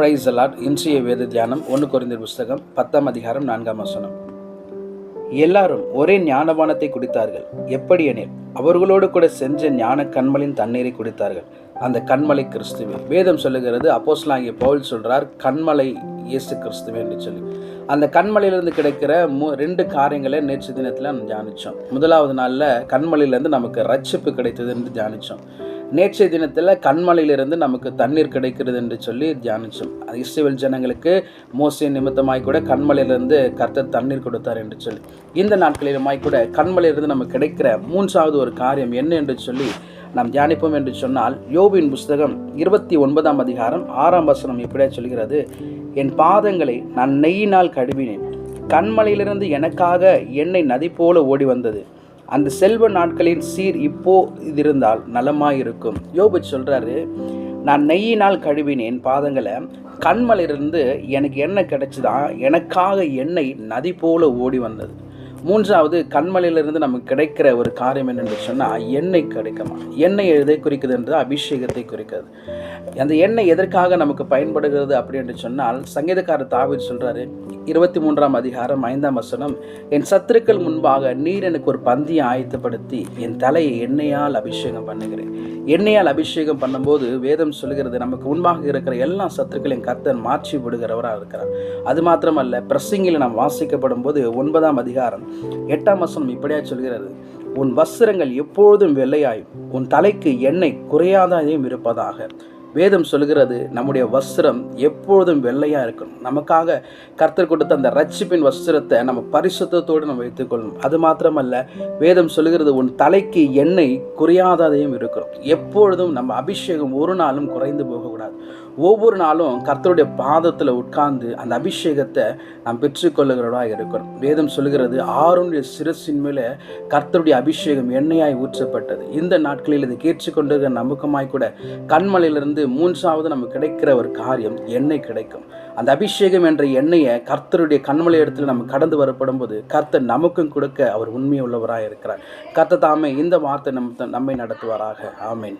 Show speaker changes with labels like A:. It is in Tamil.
A: பிரைஸ் அலாட் இன்றைய வேத தியானம் ஒன்று குறைந்த புஸ்தகம் பத்தாம் அதிகாரம் நான்காம் வசனம். எல்லாரும் ஒரே ஞானபானத்தை குடித்தார்கள். எப்படி எனில் அவர்களோடு கூட சென்ற ஞான கண்மலின் தண்ணீரை குடித்தார்கள். அந்த கண்மலை கிறிஸ்துவே. வேதம் சொல்லுகிறது அப்போஸ்லாங்கிய பவுல் சொல்றார் கண்மலை இயேசு கிறிஸ்துவே என்று சொல்லி. அந்த கண்மலையிலிருந்து கிடைக்கிற மூ ரெண்டு காரியங்களை நேற்று தினத்தில் நம்ம தியானித்தோம் முதலாவது நாளில் கண்மலையிலேருந்து நமக்கு ரட்சிப்பு கிடைத்தது என்று தியானித்தோம் நேற்றைய தினத்தில் கண்மலையிலிருந்து நமக்கு தண்ணீர் கிடைக்கிறது என்று சொல்லி தியானித்தோம் அது இஸ்ரேல் ஜனங்களுக்கு மோசே நிமித்தமாய் கூட கண்மலையிலிருந்து கர்த்தர் தண்ணீர் கொடுத்தார் என்று சொல்லி. இந்த நாட்களிலுமாய் கூட கண்மலையிலிருந்து நமக்கு கிடைக்கிற மூன்றாவது ஒரு காரியம் என்ன என்று சொல்லி நாம் தியானிப்போம் என்று சொன்னால் யோபின் புஸ்தகம் இருபத்தி ஒன்பதாம் அதிகாரம் ஆறாம் வசனம் இப்படியே சொல்கிறது என் பாதங்களை நான் நெய்யினால் கழுவினேன். கண்மலையிலிருந்து எனக்காக எண்ணெய் நதி போல ஓடி வந்தது அந்த செல்வ நாட்களின் சீர் இப்போ இது இருந்தால் நலமாயிருக்கும். யோபு சொல்கிறாரு நான் நெய்யினால் கழுவினேன் பாதங்களை கண்மலையிலிருந்து எனக்கு எண்ணெய் கிடைச்சுதான் எனக்காக எண்ணெய் நதி போல ஓடி வந்தது. மூன்றாவது கண்மலையிலிருந்து நமக்கு கிடைக்கிற ஒரு காரியம் என்னென்னு சொன்னால் எண்ணெய் கிடைக்குமா? எண்ணெய் எதை குறிக்குது என்று அபிஷேகத்தை குறிக்கிறது அந்த எண்ணெய் எதற்காக நமக்கு பயன்படுகிறது? அப்படி என்று சொன்னால் சங்கீதக்காரர் தாவிர் சொல்கிறாரு இருபத்தி மூன்றாம் அதிகாரம் ஐந்தாம் வசனம் என் சத்துருக்கள் முன்பாக நீர் எனக்கு ஒரு பந்தியை ஆயத்தப்படுத்தி என் தலையை எண்ணெயால் அபிஷேகம் பண்ணுகிறேன். எண்ணெயால் அபிஷேகம் பண்ணும்போது வேதம் சொல்கிறது நமக்கு முன்பாக இருக்கிற எல்லா சத்துருக்களையும் கர்த்தன் மாற்றி விடுகிறவராக இருக்கிறார். அது மாத்திரமல்ல பிரசிங்கில் நாம் வாசிக்கப்படும் போது ஒன்பதாம் அதிகாரம் எட்டாம் வசனம் இப்படியா சொல்கிறது உன் வஸ்திரங்கள் எப்பொழுதும் வெள்ளையாயும் உன் தலைக்கு எண்ணெய் குறையாதையும் இருப்பதாக வேதம் சொல்கிறது நம்முடைய வஸ்திரம் எப்பொழுதும் வெள்ளையாக இருக்கணும். நமக்காக கர்த்தர் கொடுத்த அந்த ரட்சிப்பின் வஸ்திரத்தை நம்ம பரிசுத்தத்தோடு நம்ம வைத்துக்கொள்ளணும் அது மாத்திரமல்ல வேதம் சொல்கிறது உன் தலைக்கு எண்ணெய் குறையாததையும் இருக்கணும் எப்பொழுதும் நம்ம அபிஷேகம் ஒரு நாளும் குறைந்து போகக்கூடாது. ஒவ்வொரு நாளும் கர்த்தருடைய பாதத்தில் உட்கார்ந்து அந்த அபிஷேகத்தை நாம் பெற்றுக்கொள்ளுகிறவராக இருக்கணும். வேதம் சொல்கிறது ஆறுடைய சிரசின் மேலே கர்த்தருடைய அபிஷேகம் எண்ணெயாய் ஊற்றப்பட்டது. இந்த நாட்களில் இது கேட்டுக்கொண்டிருக்கிற நம்பகமாய் கூட கண்மலையிலிருந்து மூன்றாவது நமக்கு கிடைக்கிற ஒரு காரியம் எண்ணெய் கிடைக்கும். அந்த அபிஷேகம் என்ற எண்ணெயை கர்த்தருடைய கண்மலை இடத்துல நம்ம கடந்து வரப்படும் போது கர்த்தர் நமக்கும் கொடுக்க அவர் உண்மையுள்ளவராக இருக்கிறார் கர்த்தர் தாமே இந்த வார்த்தை நம் நம்மை நடத்துவாராக. ஆமேன்.